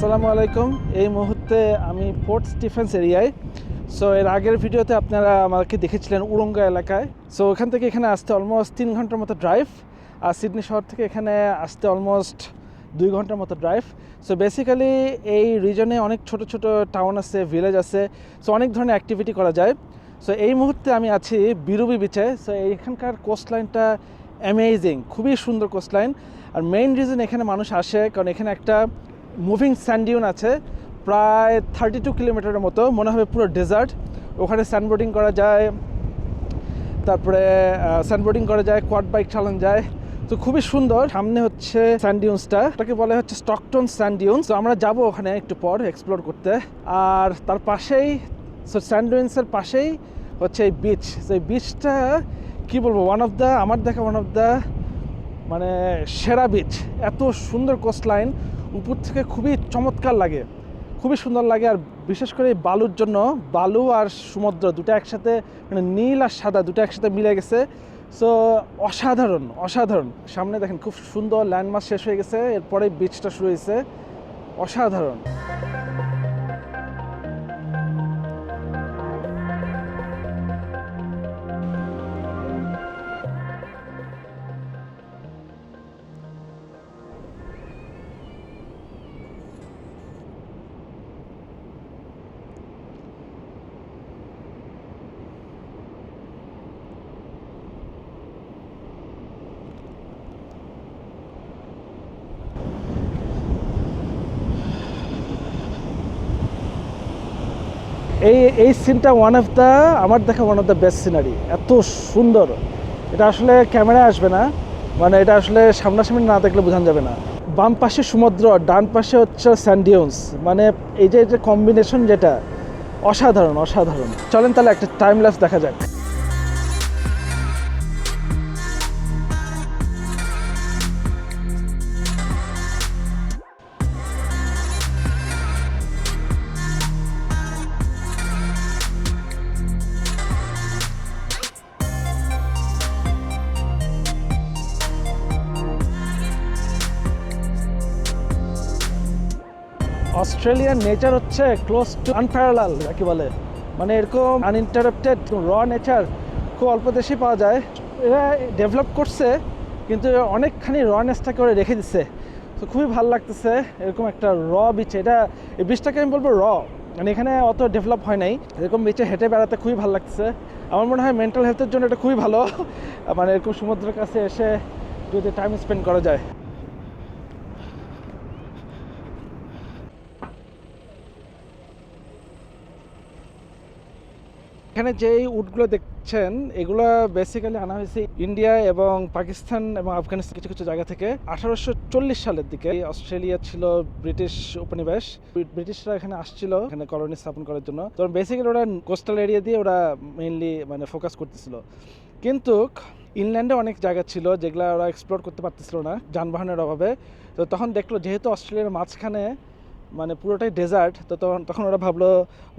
আসসালামু আলাইকুম। এই মুহূর্তে আমি ফোর্ট স্টিফেন্স এরিয়ায়। সো এর আগের ভিডিওতে আপনারা আমাকে দেখেছিলেন উড়ঙ্গা এলাকায়। সো ওখান থেকে এখানে আসতে অলমোস্ট তিন ঘণ্টার মতো ড্রাইভ আর সিডনি শহর থেকে এখানে আসতে অলমোস্ট দুই ঘণ্টার মতো ড্রাইভ সো বেসিক্যালি এই রিজনে অনেক ছোট ছোট টাউন আছে ভিলেজ আছে। সো অনেক ধরনের অ্যাক্টিভিটি করা যায়। সো এই মুহূর্তে আমি আছি বিরুবি বিচে সো এইখানকার কোস্ট লাইনটা অ্যামেজিং খুবই সুন্দর কোস্ট লাইন আর মেইন রিজন এখানে মানুষ আসে, কারণ এখানে একটা মুভিং স্যান্ডিউন আছে, প্রায় থার্টি টু কিলোমিটারের মতো, মনে হবে পুরো ডেজার্ট ওখানে স্যান্ডবোর্ডিং করা যায়, তারপরে স্যান্ডবোর্ডিং করা যায় কোয়াড বাইক চালানো যায়। তো খুবই সুন্দর। সামনে হচ্ছে স্যান্ডিউন্সটা এটাকে বলা হচ্ছে স্টকটন স্যান্ডিউন্স তো আমরা যাব ওখানে একটু পর এক্সপ্লোর করতে। আর তার পাশেই সো স্যান্ডিউন্সের পাশেই হচ্ছে এই বিচ তো এই বিচটা কি বলব ওয়ান অফ দ্য আমার দেখা ওয়ান অফ দ্য মানে সেরা বিচ এত সুন্দর কোস্ট লাইন উপর থেকে খুবই চমৎকার লাগে, খুবই সুন্দর লাগে আর বিশেষ করে বালুর জন্য বালু আর সমুদ্র দুটো একসাথে মানে নীল আর সাদা দুটো একসাথে মিলে গেছে। সো অসাধারণ অসাধারণ। সামনে দেখেন খুব সুন্দর ল্যান্ডমার্ক শেষ হয়ে গেছে, এরপরে বিচটা শুরু হয়েছে। অসাধারণ। এই এই সিনটা ওয়ান অফ দ্য আমার দেখা one of the best scenery এত সুন্দর। এটা আসলে ক্যামেরায় আসবে না। মানে এটা আসলে সামনাসামনি না দেখলে বোঝানো যাবে না। বাম পাশে সমুদ্র, ডান পাশে হচ্ছে স্যান্ডিয়ন্স মানে এই যে কম্বিনেশন যেটা, অসাধারণ অসাধারণ। চলেন তাহলে একটা টাইম ল্যাপস দেখা যাক। অস্ট্রেলিয়ার নেচার হচ্ছে ক্লোজ টু আনপ্যারালাল যাকে বলে। মানে এরকম আনইন্টারাপ্টেড র নেচার খুব অল্প দেশেই পাওয়া যায়। এরা ডেভেলপ করছে, কিন্তু অনেকখানি রনেসটা করে রেখে দিচ্ছে তো খুবই ভালো লাগতেছে এরকম একটা র বিচ এটা, এই বিচটাকে আমি বলব র মানে এখানে অত ডেভেলপ হয় নাই। এরকম বিচে হেঁটে বেড়াতে খুবই ভালো লাগতেছে। আমার মনে হয় মেন্টাল হেলথের জন্য এটা খুবই ভালো। মানে এরকম সমুদ্রের কাছে এসে যদি টাইম স্পেন্ড করা যায়। এখানে যেই উটগুলো দেখছেন, এগুলো বেসিক্যালি আনা হয়েছে ইন্ডিয়া এবং পাকিস্তান এবং আফগানিস্তান কিছু কিছু জায়গা থেকে। আঠারোশো চল্লিশ সালের দিকে অস্ট্রেলিয়া ছিল ব্রিটিশ উপনিবেশ। ব্রিটিশরা এখানে আসছিল, এখানে কলোনি স্থাপন করার জন্য। তো বেসিক্যালি ওরা কোস্টাল এরিয়া দিয়ে ওরা মেইনলি মানে ফোকাস করতেছিল। কিন্তু ইংল্যান্ডে অনেক জায়গা ছিল যেগুলো ওরা এক্সপ্লোর করতে পারতেছিল না, যানবাহনের অভাবে। তো তখন দেখল যেহেতু অস্ট্রেলিয়ার মাঝখানে মানে পুরোটাই ডেজার্ট তো তখন তখন ওরা ভাবলো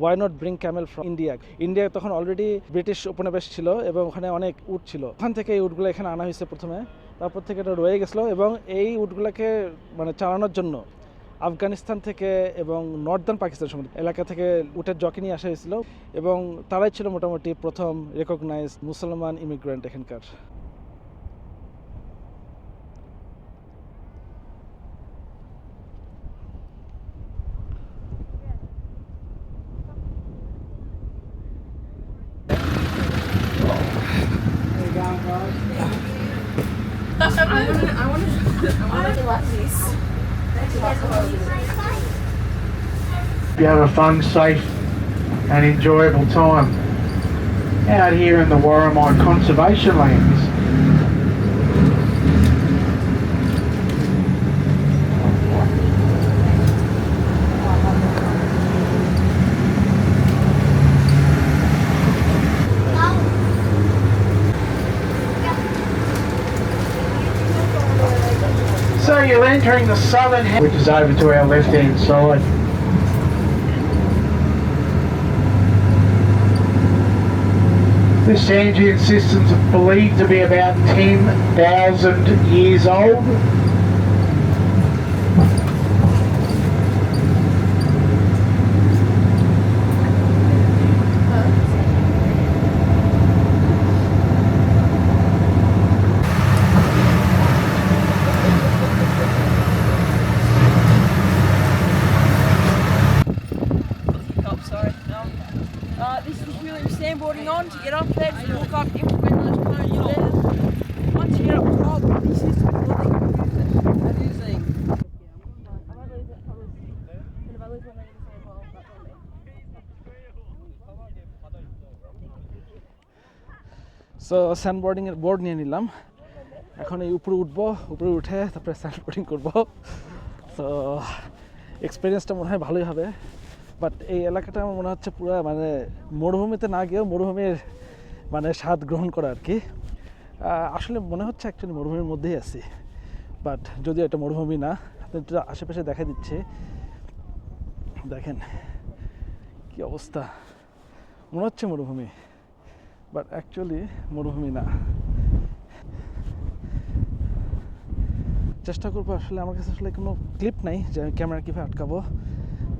why not bring camel from India India তখন অলরেডি ব্রিটিশ উপনিবেশ ছিল এবং ওখানে অনেক উট ছিল। ওখান থেকে এই উটগুলো এখানে আনা হয়েছে প্রথমে। তারপর থেকে এটা রয়ে গেছিল এবং এই উটগুলোকে মানে চালানোর জন্য আফগানিস্তান থেকে এবং নর্দার্ন পাকিস্তান সমুদ্র এলাকা থেকে উটের জকি নিয়ে আসা হয়েছিল এবং তারাই ছিল মোটামুটি প্রথম রেকগনাইজ মুসলমান ইমিগ্রেন্ট এখানকার। You have a fun, safe and enjoyable time out here in the Warramite Conservation Lands. So you're entering the southern, ha- which is over to our left-hand side. This sand systems are believed to be about 10,000 years old. So স্যান্ডবোর্ডিংয়ের board নিয়ে নিলাম। এখন এই উপরে উঠবো, উপরে উঠে তারপরে স্যান্ডবোর্ডিং করব। সো এক্সপিরিয়েন্সটা মনে হয় ভালোই হবে। বাট এই এলাকাটা আমার মনে হচ্ছে পুরো মানে মরুভূমিতে না গিয়েও মরুভূমির মানে স্বাদ গ্রহণ করা আর কি। আসলে মনে হচ্ছে অ্যাকচুয়ালি মরুভূমির মধ্যেই আছি। বাট যদিও এটা মরুভূমি না আশেপাশে দেখা দিচ্ছে। দেখেন, কি অবস্থা। মনে হচ্ছে মরুভূমি। বাট অ্যাকচুয়ালি মরুভূমি না। চেষ্টা করব আসলে, আমার কাছে আসলে কোনো ক্লিপ নাই যে আমি ক্যামেরা কীভাবে আটকাবো।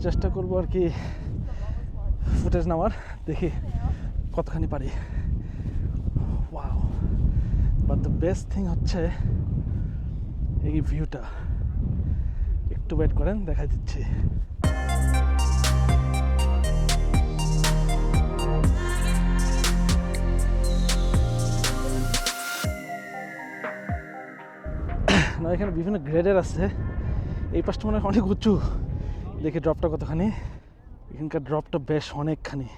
চেষ্টা করব আর কি ফুটেজ নেওয়ার, দেখি কতখানি পারি। Wow but the best thing হচ্ছে এই ভিউটা একটু ওয়েট করেন দেখা দিচ্ছি। না, এখানে বিভিন্ন গ্রেডের আছে। এই পাশটা মনে হয় অনেক উঁচু। দেখি ড্রপটা কতখানি। এখানকার ড্রপটা বেশ অনেকখানি।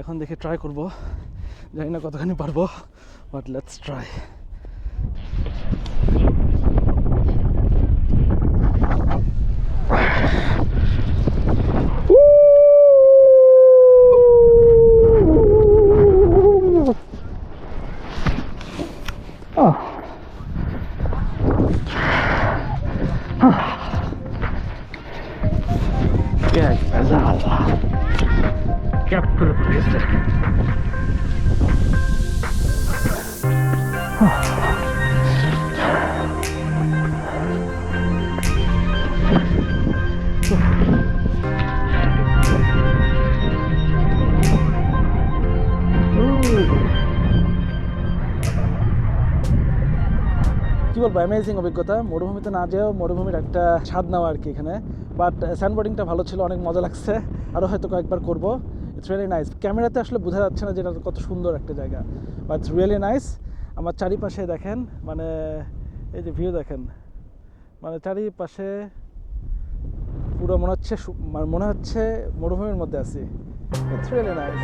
এখন দেখি ট্রাই করব। জানি না কতখানি পারব বাট লেটস ট্রাই অ্যামেজিং অভিজ্ঞতা। মরুভূমিতে না যেও মরুভূমির একটা স্বাদ নেওয়া আর কি এখানে। বাট স্যান্ডবোর্ডিংটা ভালো ছিল, অনেক মজা লাগছে। আরও হয়তো কয়েকবার করব। ইটস রিয়েলি নাইস ক্যামেরাতে আসলে বোঝা যাচ্ছে না যে এটা কত সুন্দর একটা জায়গা। বাট ইটস রিয়েলি নাইস আমার চারিপাশে দেখেন মানে এই যে ভিউ দেখেন। মানে চারিপাশে পুরো মনে হচ্ছে মানে মনে হচ্ছে মরুভূমির মধ্যে আছি। ইটস রিয়েলি নাইস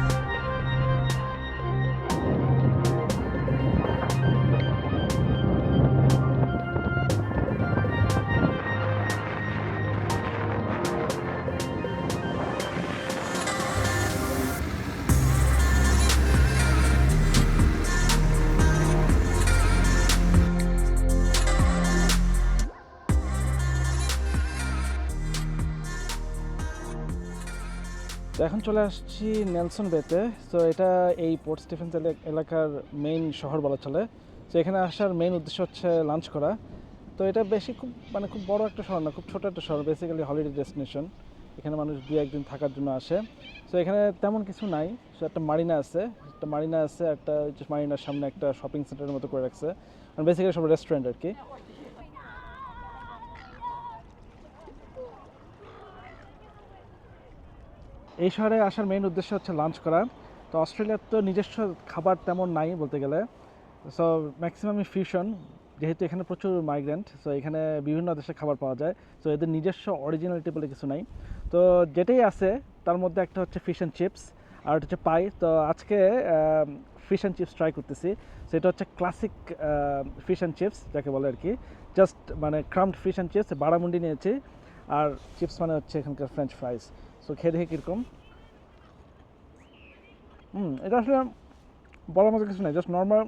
এখন চলে আসছি নেলসন বেতে। তো এটা এই পোর্ট স্টিফেন্স এলা- এলাকার মেইন শহর বলা চলে। তো এখানে আসার মেইন উদ্দেশ্য হচ্ছে লাঞ্চ করা। তো এটা বেশি খুব মানে খুব বড় একটা শহর না, খুব ছোট একটা শহর বেসিক্যালি হলিডে ডেস্টিনেশন এখানে মানুষ দুই একদিন থাকার জন্য আসে। তো এখানে তেমন কিছু নাই, সো একটা মারিনা আছে। একটা মারিনা আছে, একটা মারিনার সামনে একটা শপিং সেন্টারের মতো করে রাখছে। মানে বেসিক্যালি সব রেস্টুরেন্ট আর কি। এই শহরে আসার মেইন উদ্দেশ্য হচ্ছে লাঞ্চ করা। তো অস্ট্রেলিয়ার তো নিজস্ব খাবার তেমন নাই বলতে গেলে। সো ম্যাক্সিমামই ফিউশন যেহেতু এখানে প্রচুর মাইগ্রেন্ট সো এখানে বিভিন্ন দেশের খাবার পাওয়া যায়। সো এদের নিজস্ব অরিজিনালিটি বলে কিছু নাই। তো যেটাই আছে, তার মধ্যে একটা হচ্ছে ফিশ অ্যান্ড চিপস আর হচ্ছে পাই তো আজকে ফিশ অ্যান্ড চিপস ট্রাই করতেছি। তো এটা হচ্ছে ক্লাসিক ফিশ অ্যান্ড চিপস যাকে বলে আর কি। জাস্ট মানে crumbed fish and chips barramundi নিয়েছি। আর চিপস মানে হচ্ছে এখানকার ফ্রেঞ্চ ফ্রাইস সো খেয়ে দেখে কীরকম। হুম, এটা আসলে বলার মতো কিছু নেই জাস্ট নর্মাল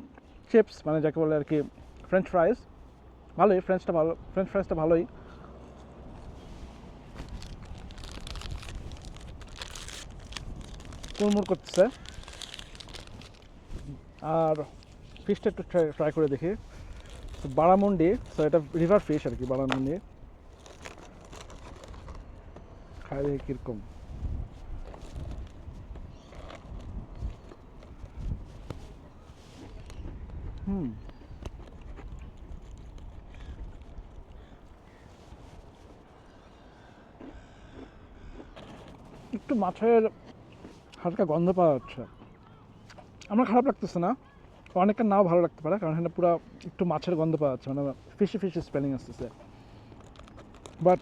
চিপস মানে যাকে বলে আর কি ফ্রেঞ্চ ফ্রাইস ভালোই ফ্রেঞ্চটা ভালো ফ্রেঞ্চ ফ্রাইসটা ভালোই। কুড়মুড় করতেছে। আর ফিশটা একটু ট্রাই করে দেখি। বারামুন্ডি সো এটা রিভার ফিশ আর কি, বারামুন্ডি। খাই দেখি কীরকম হুম একটু মাছের হালকা গন্ধ পাওয়া যাচ্ছে। আমার খারাপ লাগতেছে না। অনেকের নাও ভালো লাগতে পারে, কারণ এখানে পুরো একটু মাছের গন্ধ পাওয়া যাচ্ছে মানে ফিশি ফিশি স্পেলিং আসতেছে। বাট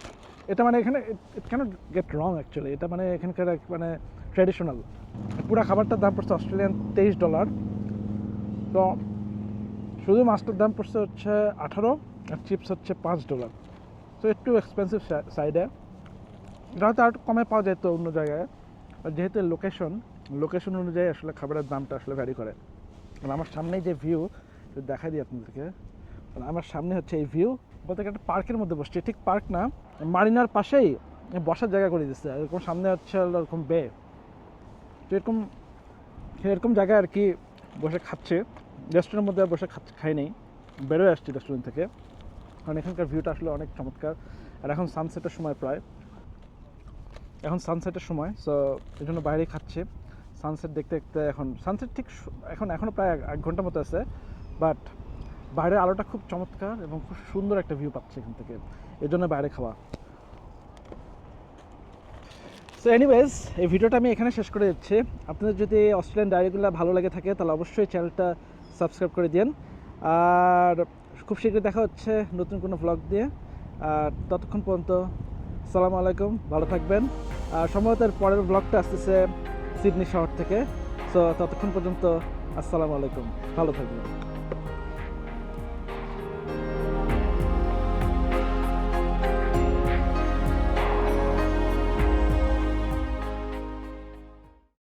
এটা মানে এখানে it can't get wrong actually এটা মানে এখানকার এক মানে ট্র্যাডিশনাল পুরো খাবারটার দাম পড়ছে অস্ট্রেলিয়ান তেইশ ডলার তো শুধু মাছটার দাম পড়ছে হচ্ছে আঠারো, আর চিপস হচ্ছে পাঁচ ডলার তো একটু এক্সপেন্সিভ সাইডে এটা হয়তো আর কমে পাওয়া যেত অন্য জায়গায়। যেহেতু লোকেশন লোকেশন অনুযায়ী আসলে খাবারের দামটা আসলে ভ্যারি করে। আমার সামনেই যে ভিউ দেখাই দিই আপনাদেরকে। আমার সামনে হচ্ছে এই ভিউ বলতে গেলে একটা পার্কের মধ্যে বসছে। ঠিক পার্ক না, মারিনার পাশেই বসার জায়গা করে দিচ্ছে এরকম সামনে হচ্ছে এরকম বে। তো এরকম এরকম জায়গায় আর কি বসে খাচ্ছে। রেস্টুরেন্টের মধ্যে বসে খাচ্ছে, খাই নেই। বেরোয় আসছি রেস্টুরেন্ট থেকে। কারণ এখানকার ভিউটা আসলে অনেক চমৎকার। আর এখন সানসেটের সময় প্রায়। এখন সানসেটের সময় সো এই জন্য বাইরেই খাচ্ছে। সানসেট দেখতে দেখতে এখন সানসেট ঠিক এখন এখনও প্রায় এক ঘণ্টা মতো আছে। বাট বাইরের আলোটা খুব চমৎকার এবং খুব সুন্দর একটা ভিউ পাচ্ছে এখান থেকে। এই জন্য বাইরে খাওয়া। সো এনিওয়েজ এই ভিডিওটা আমি এখানে শেষ করে দিচ্ছি। আপনাদের যদি অস্ট্রেলিয়ান ডায়েরিগুলো ভালো লাগে থাকে, তাহলে অবশ্যই চ্যানেলটা সাবস্ক্রাইব করে দিন আর খুব শীঘ্রই দেখা হচ্ছে নতুন কোনো ভ্লগ দিয়ে। আর ততক্ষণ পর্যন্ত সালাম আলাইকুম, ভালো থাকবেন। আর সম্ভবত এর পরের ব্লগটা আসতেছে সিডনি শহর থেকে। সো ততক্ষণ পর্যন্ত, আসসালামু আলাইকুম, ভালো থাকবেন।